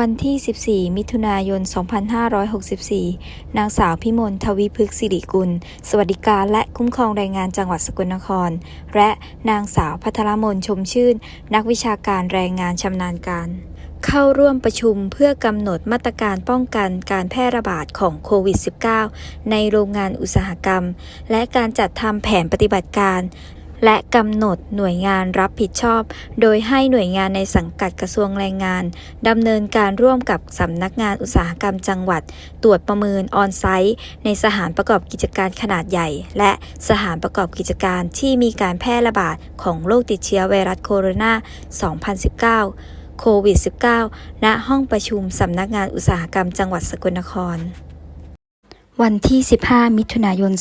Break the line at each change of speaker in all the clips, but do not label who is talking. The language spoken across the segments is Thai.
วันที่ 14 มิถุนายน 2564 นางสาวพิมลทวีพฤกษ์สิริกุล สวัสดิการและคุ้มครองแรงงานจังหวัดสกลนคร และนางสาวพัทรมนชมชื่น นักวิชาการแรงงานชำนาญการ เข้าร่วมประชุมเพื่อกำหนดมาตรการป้องกันการแพร่ระบาดของโควิด -19 ในโรงงานอุตสาหกรรม และการจัดทำแผนปฏิบัติการ และกำหนดหน่วยงานรับผิดชอบ โดยให้หน่วยงานในสังกัดกระทรวงแรงงานดำเนินการร่วมกับสำนักงานอุตสาหกรรมจังหวัด ตรวจประเมินออนไซต์ในสถานประกอบกิจการขนาดใหญ่ และสถานประกอบกิจการที่มีการแพร่ระบาดของโรคติดเชื้อไวรัสโคโรนา 2019 โควิด -19 ณ ห้องประชุมสำนักงานอุตสาหกรรมจังหวัดสกลนคร วันที่ 15 มิถุนายน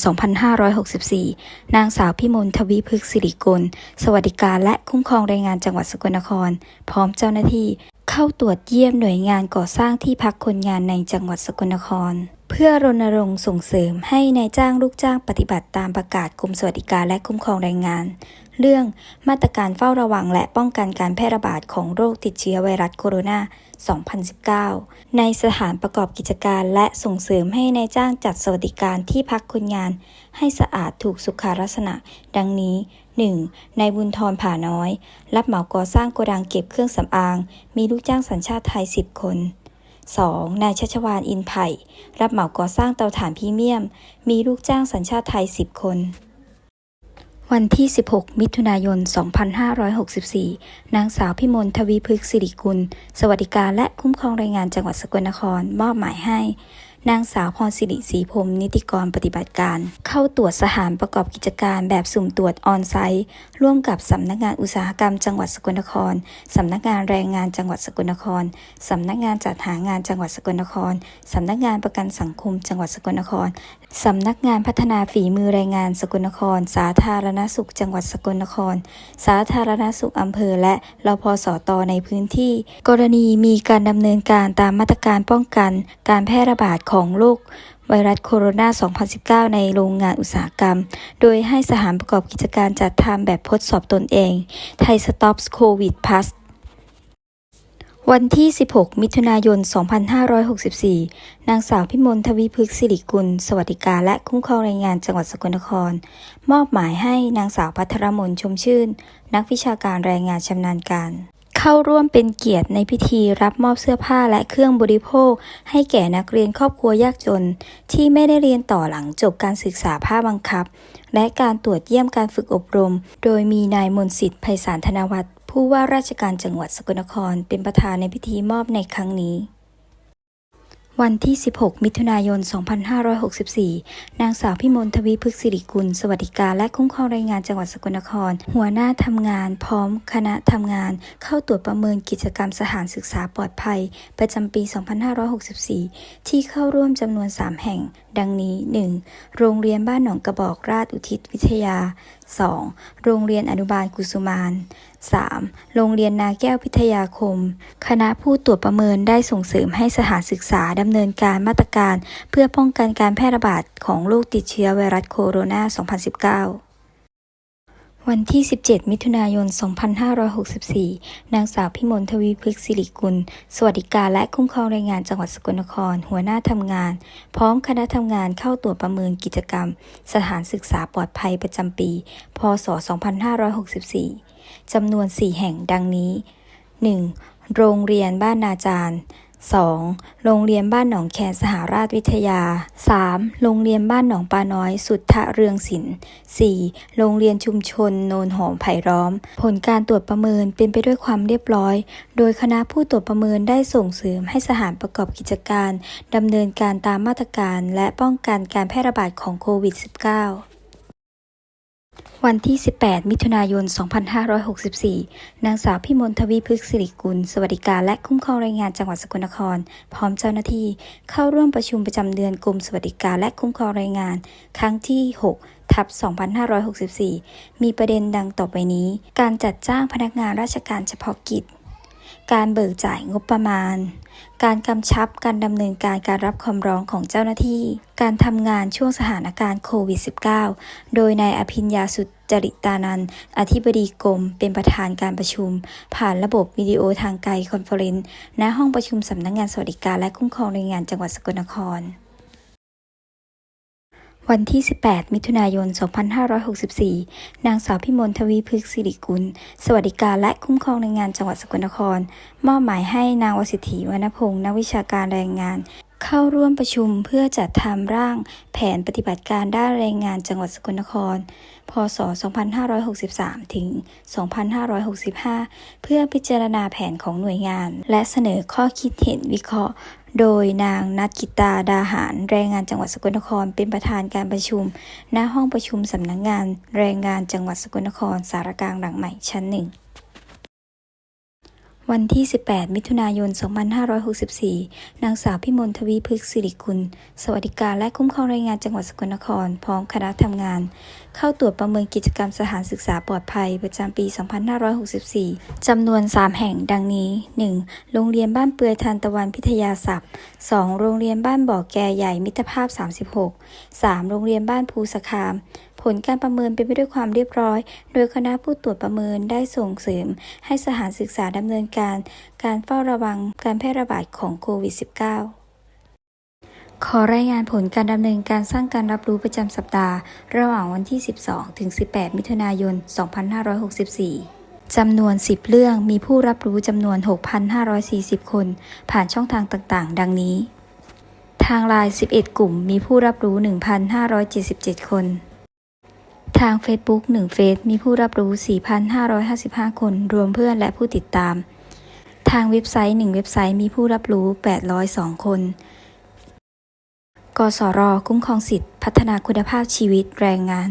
2564 นางสาวพิมลทวีพฤกษิริกุล สวัสดิการและคุ้มครองแรงงานจังหวัดสกลนคร พร้อมเจ้าหน้าที่ เข้าตรวจเยี่ยมหน่วยงานก่อสร้างที่พักคนงานในจังหวัดสกลนคร เพื่อรณรงค์ส่งเสริมให้นายจ้างลูกจ้างปฏิบัติตามประกาศกรมสวัสดิการและคุ้มครองแรงงาน เรื่องมาตรการเฝ้าระวังและป้องกันการแพร่ระบาดของโรคติดเชื้อไวรัสโคโรนา 2019 ในสถานประกอบกิจการและส่งเสริมให้ในายจ้างจัดสวัสดิการที่พักคนงาน ให้สะอาดถูกสุขลักษณะ ดังนี้ 1. นายบุญทรผ่าน้อย รับเหมาก่อสร้างโกดังเก็บเครื่องสำอาง มีลูกจ้างสัญชาติไทย 10 คน 2. นายชัชวานอินไผ่ รับเหมาก่อสร้างเตาถ่านพรีเมียม มีลูกจ้างสัญชาติไทย 10 คน วันที่ 16 มิถุนายน 2564 นางสาวพิมลทวีพฤกษ์สิริกุล สวัสดิการและคุ้มครองแรงงานจังหวัดสกลนคร มอบหมายให้ นางสาวพรสิริศรีพรมนิติกรปฏิบัติการ เข้าตรวจสถานประกอบกิจการแบบสุ่มตรวจออนไซต์ ร่วมกับสำนักงานอุตสาหกรรมจังหวัดสกลนคร สำนักงานแรงงานจังหวัดสกลนคร สำนักงานจัดหางานจังหวัดสกลนคร สำนักงานประกันสังคมจังหวัดสกลนคร สำนักงานพัฒนาฝีมือแรงงานสกลนคร สาธารณสุขจังหวัดสกลนคร สาธารณสุขอำเภอและรพสตในพื้นที่ กรณีมีการดำเนินการตามมาตรการป้องกัน การแพร่ระบาดของของโรคไวรัสโคโรนา 2019 ในโรงงานอุตสาหกรรม โดยให้สถานประกอบกิจการจัดทำแบบทดสอบตนเอง ไทยสต็อปโควิดพัสวันที่ 16 มิถุนายน 2564 นางสาวพิมลทวีพฤกษ์สิริกุล สวัสดิการและคุ้มครองแรงงานจังหวัดสกลนคร มอบหมายให้นางสาวพัทรมนชมชื่น นักวิชาการแรงงานชำนาญการ เข้าร่วมเป็นเกียรติในพิธีรับมอบเสื้อผ้าและเครื่องบริโภค ให้แก่นักเรียนครอบครัวยากจน ที่ไม่ได้เรียนต่อหลังจบการศึกษาภาคบังคับ และการตรวจเยี่ยมการฝึกอบรม โดยมีนายมนสิทธิ์ไพศาลธนวัฒน์ผู้ว่าราชการจังหวัดสกลนคร เป็นประธานในพิธีมอบในครั้งนี้ วันที่ 16 มิถุนายน 2564 นางสาวพิมลทวีพฤกษิริกุล สวัสดิการและคุ้มครองแรงงานจังหวัดสกลนคร หัวหน้าทำงาน พร้อมคณะทำงาน เข้าตรวจประเมินกิจกรรมสถานศึกษาปลอดภัย ประจำปี 2564 ที่เข้าร่วมจำนวน 3 แห่ง ดังนี้ 1. โรงเรียนบ้านหนองกระบอกราชอุทิศวิทยา 2. โรงเรียนอนุบาลกุสุมาน 3. โรงเรียนนาแก้วพิทยาคม คณะผู้ตรวจประเมินได้ส่งเสริมให้สถานศึกษาดำเนินการมาตรการ เพื่อป้องกันการแพร่ระบาดของโรคติดเชื้อไวรัสโคโรนา 2019 วันที่ 17 มิถุนายน 2564 นางสาวพิมลทวีพฤกษ์สิริกุล สวัสดิการและคุ้มครองแรงงานจังหวัดสกลนคร หัวหน้าทำงาน พร้อมคณะทำงานเข้าตรวจประเมินกิจกรรม สถานศึกษาปลอดภัยประจำปี พศ 2564 จำนวน 4 แห่งดังนี้ 1. โรงเรียนบ้านนาจารย์ 2. โรงเรียนบ้านหนองแคสหราชวิทยา 3. โรงเรียนบ้านหนองปลาน้อย สุทธะเรืองศิลป์ 4. โรงเรียนชุมชนโนนหอมไผ่ล้อม ผลการตรวจประเมินเป็นไปด้วยความเรียบร้อย โดยคณะผู้ตรวจประเมินได้ส่งเสริมให้สถานประกอบกิจการดำเนินการตามมาตรการและป้องกันการแพร่ระบาดของโควิด -19 วันที่ 18 มิถุนายน 2564 นางสาวพิมลทวีพฤกษสิริกุล สวัสดิการและคุ้มครองแรงงานจังหวัดสกลนคร พร้อมเจ้าหน้าที่ เข้าร่วมประชุมประจำเดือนกรมสวัสดิการและคุ้มครองแรงงาน ครั้งที่ 6 ทับ 2564 มีประเด็นดังต่อไปนี้ การจัดจ้างพนักงานราชการเฉพาะกิจ การเบิกจ่ายงบประมาณ การกำชับการดำเนินการการรับคำร้องของเจ้าหน้าที่ การทำงานช่วงสถานการณ์โควิด -19 โดยนายอภิญญาสุจริตานันอธิบดีกรม เป็นประธานการประชุม ผ่านระบบวิดีโอทางไกลคอนเฟอเรนซ์ณห้องประชุมสำนักงานสวัสดิการและคุ้มครองแรงงานจังหวัดสกลนคร วันที่ 18 มิถุนายน 2564 นางสาวพิมลทวีพฤกษ์สิริกุล สวัสดิการและคุ้มครองแรงงานจังหวัดสกลนคร มอบหมายให้นางวสิทธิวรรณพงศ์นักวิชาการแรงงาน เข้าร่วมประชุมเพื่อจัดทำร่างแผนปฏิบัติการด้านแรงงานจังหวัดสกลนคร พศ 2563 ถึง 2565 เพื่อพิจารณาแผนของหน่วยงาน และเสนอข้อคิดเห็นวิเคราะห์ โดยนางนัทกิตาดาหารแรงงานจังหวัดสกลนคร เป็นประธานการประชุม ณห้องประชุมสำนักงงาน แรงงานจังหวัดสกลนคร สารกลางหลังใหม่ชั้นหนึ่ง วันที่ 18 มิถุนายน 2564 นางสาวพิมลทวีพฤกษ์สิริกุลสวัสดิการและคุ้มครองแรงงานจังหวัดสกลนคร พร้อมคณะทำงาน เข้าตรวจประเมินกิจกรรมสถานศึกษาปลอดภัย ประจำปี 2564 จำนวน 3 แห่งดังนี้ 1. โรงเรียนบ้านเปือยทานตะวันพิทยาศัพท์ 2. โรงเรียนบ้านบ่อแกใหญ่มิตรภาพ 36 3. โรงเรียนบ้านภูสคาม ผลการประเมินเป็นไปด้วยความเรียบร้อย โดยคณะผู้ตรวจประเมินได้ส่งเสริม ให้สถานศึกษาดำเนินการ การเฝ้าระวังการแพร่ระบาดของโควิด -19 ขอรายงานผลการดำเนินการสร้างการรับรู้ประจำสัปดาห์ ระหว่างวันที่ 12 ถึง 18 มิถุนายน 2564 จำนวน 10 เรื่องมีผู้รับรู้จำนวน 6,540 คน ผ่านช่องทางต่างๆ ดังนี้ ทางไลน์11 กลุ่มมีผู้รับรู้ 1,577 คน ทาง Facebook 1เฟซมีผู้รับรู้ 4,555 คน รวมเพื่อนและผู้ติดตาม ทางเว็บไซต์ 1 เว็บไซต์มีผู้รับรู้ 802 คน กสร คุ้มครองสิทธิพัฒนาคุณภาพชีวิตแรงงาน